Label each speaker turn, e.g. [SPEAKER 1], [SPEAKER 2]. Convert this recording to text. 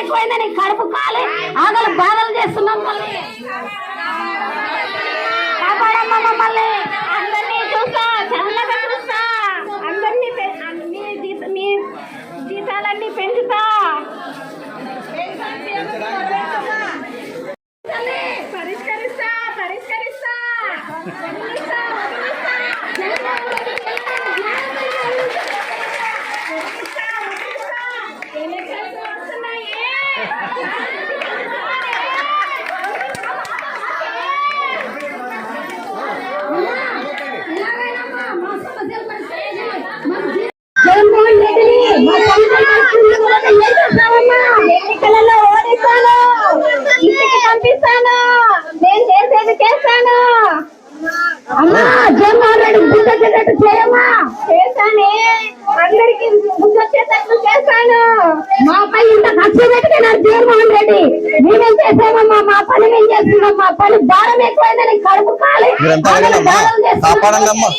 [SPEAKER 1] ఎక్కువైందని కడుపు కాలే. ఆగలు బాధలు చేస్తున్నాం మళ్ళీ. మమ్మల్ని. అందరినీ చూస్తా చల్లగా చూస్తా. అందరినీ మీ జీతాలన్నీ పెంచుతా. పరిష్కరిస్తా పరిష్కరిస్తా. అమ్మా జగన్మోహన్ రెడ్డి బుద్ధి వచ్చేటట్టు చేయమ్మా చేస్తానే అందరికి బుద్ధి వచ్చేటట్టు చేస్తాను మాపై ఇంత ఖర్చు జగన్మోహన్ రెడ్డి మేమేం చేసామమ్మా మా పని మేము చేస్తున్నాం మా పని భారం ఎక్కువైందని కడుపు కాలి.
[SPEAKER 2] మీరంతా అడగండమ్మా కాపాడండి. అమ్మా.